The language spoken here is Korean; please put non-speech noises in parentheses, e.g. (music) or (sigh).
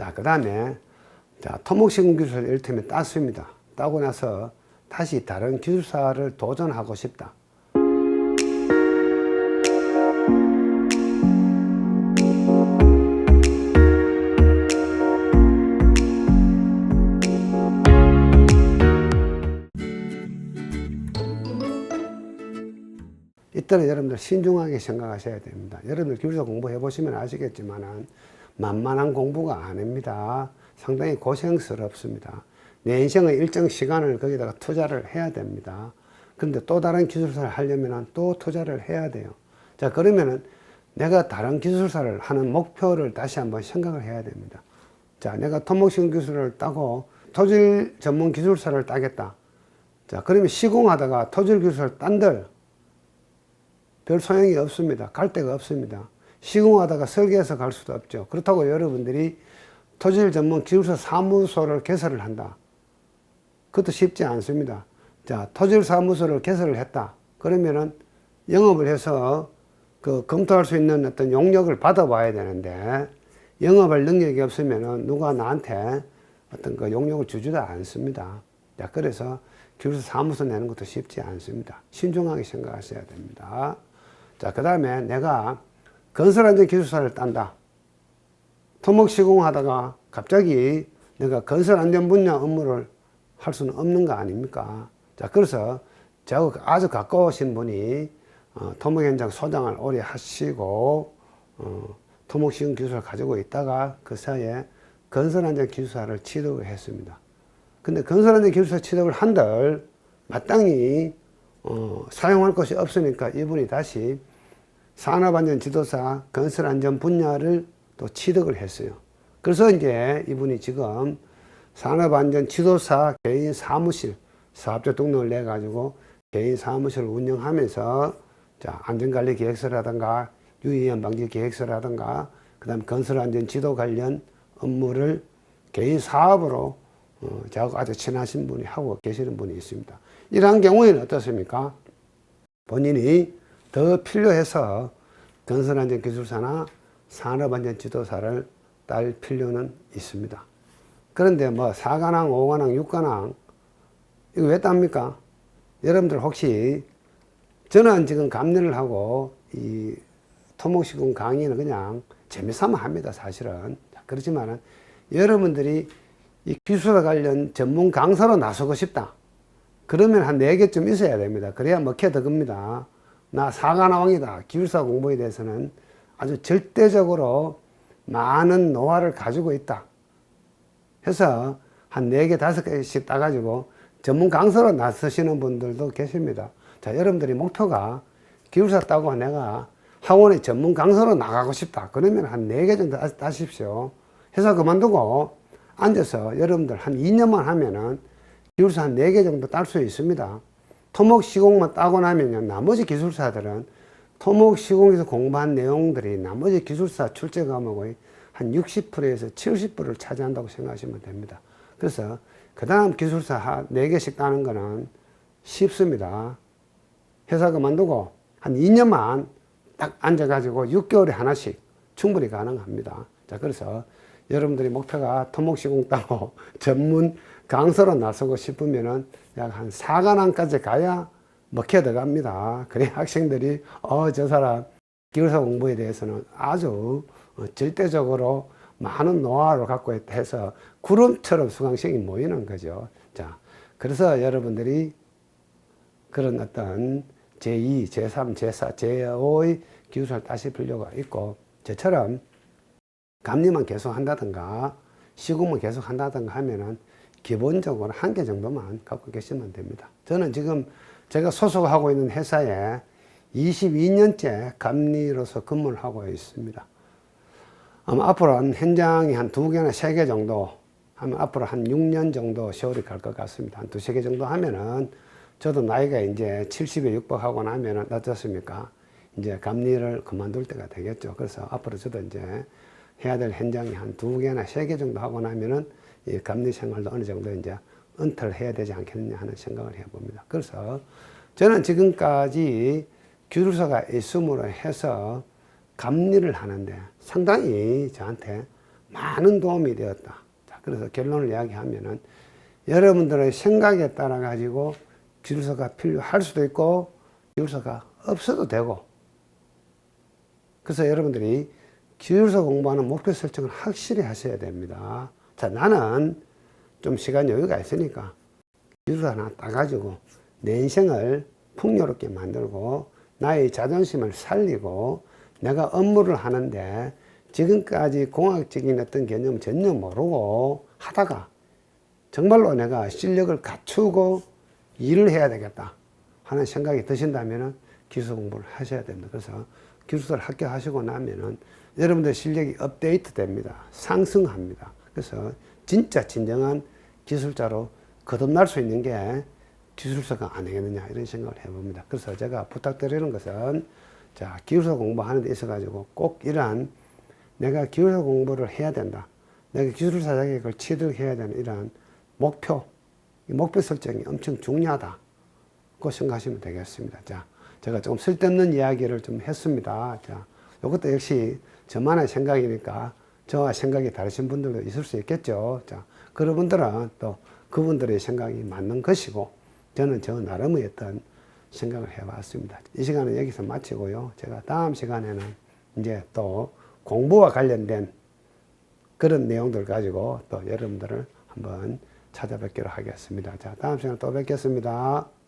자, 그 다음에, 자, 토목시공 기술을 이를테면 땄습니다. 따고 나서 다시 다른 기술사를 도전하고 싶다. 이때는 여러분들 신중하게 생각하셔야 됩니다. 여러분들 기술사 공부해 보시면 아시겠지만은 만만한 공부가 아닙니다. 상당히 고생스럽습니다. 내 인생의 일정 시간을 거기다가 투자를 해야 됩니다. 그런데 또 다른 기술사를 하려면 또 투자를 해야 돼요. 자, 그러면은 내가 다른 기술사를 하는 목표를 다시 한번 생각을 해야 됩니다. 자, 내가 토목시공 기술을 따고 토질 전문 기술사를 따겠다. 자, 그러면 시공하다가 토질 기술을 딴들 별 소용이 없습니다. 갈 데가 없습니다. 시공하다가 설계해서 갈 수도 없죠. 그렇다고 여러분들이 토질 전문 기술사 사무소를 개설을 한다. 그것도 쉽지 않습니다. 자, 토질 사무소를 개설을 했다. 그러면은 영업을 해서 그 검토할 수 있는 어떤 용역을 받아봐야 되는데 영업할 능력이 없으면은 누가 나한테 어떤 그 용역을 주지도 않습니다. 자, 그래서 기술사 사무소 내는 것도 쉽지 않습니다. 신중하게 생각하셔야 됩니다. 자, 그 다음에 내가 건설안전 기술사를 딴다. 토목 시공하다가 갑자기 내가 건설안전 분야 업무를 할 수는 없는 거 아닙니까? 자, 그래서 저하고 아주 가까우신 분이 어, 토목 현장 소장을 오래 하시고 어, 토목 시공 기술을 가지고 있다가 그 사이에 건설안전 기술사를 취득을 했습니다. 근데 건설안전 기술사 취득을 한들 마땅히 어, 사용할 것이 없으니까 이분이 다시 산업안전 지도사 건설안전 분야를 또 취득을 했어요. 그래서 이제 이분이 지금 산업안전 지도사 개인 사무실 사업자 등록을 내 가지고 개인 사무실을 운영하면서 자, 안전관리 계획서라든가 유의한 방지 계획서라든가 그다음 건설안전 지도 관련 업무를 개인 사업으로 어, 저하고 아주 친하신 분이 하고 계시는 분이 있습니다. 이러한 경우에는 어떻습니까? 본인이 더 필요해서 건설안전 기술사나 산업안전 지도사를 딸 필요는 있습니다. 그런데 뭐 4관왕, 5관왕, 6관왕 이거 왜 땁니까? 여러분들 혹시 저는 지금 감리를 하고 이 토목시공 강의는 그냥 재미삼아 합니다, 사실은. 그렇지만은 여러분들이 이 기술사 관련 전문 강사로 나서고 싶다. 그러면 한 4개쯤 있어야 됩니다. 그래야 먹혀 들 겁니다. 나 사관왕이다. 기술사 공부에 대해서는 아주 절대적으로 많은 노하를 가지고 있다. 해서 한 4개, 5개씩 따가지고 전문 강사로 나서시는 분들도 계십니다. 자, 여러분들이 목표가 기술사 따고 내가 학원의 전문 강사로 나가고 싶다. 그러면 한 4개 정도 따십시오. 회사 그만두고 앉아서 여러분들 한 2년만 하면은 기술사 한 4개 정도 딸 수 있습니다. 토목 시공만 따고 나면요. 나머지 기술사들은 토목 시공에서 공부한 내용들이 나머지 기술사 출제 과목의 한 60%에서 70%를 차지한다고 생각하시면 됩니다. 그래서 그 다음 기술사 4개씩 따는 거는 쉽습니다. 회사 그만두고 한 2년만 딱 앉아가지고 6개월에 하나씩 충분히 가능합니다. 자, 그래서 여러분들이 목표가 토목시공 따고 (laughs) 전문 강사로 나서고 싶으면은 약 한 4관왕까지 가야 먹혀 들어갑니다. 그래 학생들이 어, 저 사람 기술사 공부에 대해서는 아주 어, 절대적으로 많은 노하우를 갖고 해서 구름처럼 수강생이 모이는 거죠. 자, 그래서 여러분들이 그런 어떤 제2, 제3, 제4, 제5의 기술을 따실 필요가 있고 저처럼 감리만 계속 한다든가 시공만 계속 한다든가 하면은 기본적으로 한 개 정도만 갖고 계시면 됩니다. 저는 지금 제가 소속하고 있는 회사에 22년째 감리로서 근무를 하고 있습니다. 아마 앞으로 한 현장이 한 두 개나 세 개 정도 하면 앞으로 한 6년 정도 세월이 갈 것 같습니다. 한 두세 개 정도 하면은 저도 나이가 이제 70에 육박하고 나면은 어떻습니까? 이제 감리를 그만둘 때가 되겠죠. 그래서 앞으로 저도 이제 해야 될 현장이 한 두 개나 세 개 정도 하고 나면은 이 감리 생활도 어느 정도 이제 은퇴를 해야 되지 않겠느냐 하는 생각을 해봅니다. 그래서 저는 지금까지 기술사가 있음으로 해서 감리를 하는데 상당히 저한테 많은 도움이 되었다. 자, 그래서 결론을 이야기하면은 여러분들의 생각에 따라 가지고 기술서가 필요할 수도 있고 기술서가 없어도 되고 그래서 여러분들이 기술서 공부하는 목표 설정을 확실히 하셔야 됩니다. 자, 나는 좀 시간 여유가 있으니까 기술서 하나 따가지고 내 인생을 풍요롭게 만들고 나의 자존심을 살리고 내가 업무를 하는데 지금까지 공학적인 어떤 개념 전혀 모르고 하다가 정말로 내가 실력을 갖추고 일을 해야 되겠다 하는 생각이 드신다면 기술 공부를 하셔야 됩니다. 그래서 기술서를 합격하시고 나면은 여러분들 실력이 업데이트 됩니다. 상승합니다. 그래서 진짜 진정한 기술자로 거듭날 수 있는 게 기술서가 아니겠느냐 이런 생각을 해봅니다. 그래서 제가 부탁드리는 것은 자 기술서 공부하는 데 있어 가지고 꼭 이러한 내가 기술서 공부를 해야 된다. 내가 기술사 자격을 취득해야 되는 이러한 목표, 이 목표 설정이 엄청 중요하다. 고 생각하시면 되겠습니다. 자, 제가 좀 쓸데없는 이야기를 좀 했습니다. 자, 이것도 역시 저만의 생각이니까 저와 생각이 다르신 분들도 있을 수 있겠죠. 자, 그런 분들은 또 그분들의 생각이 맞는 것이고 저는 저 나름의 어떤 생각을 해봤습니다. 이 시간은 여기서 마치고요. 제가 다음 시간에는 이제 또 공부와 관련된 그런 내용들 가지고 또 여러분들을 한번 찾아뵙기로 하겠습니다. 자, 다음 시간에 또 뵙겠습니다.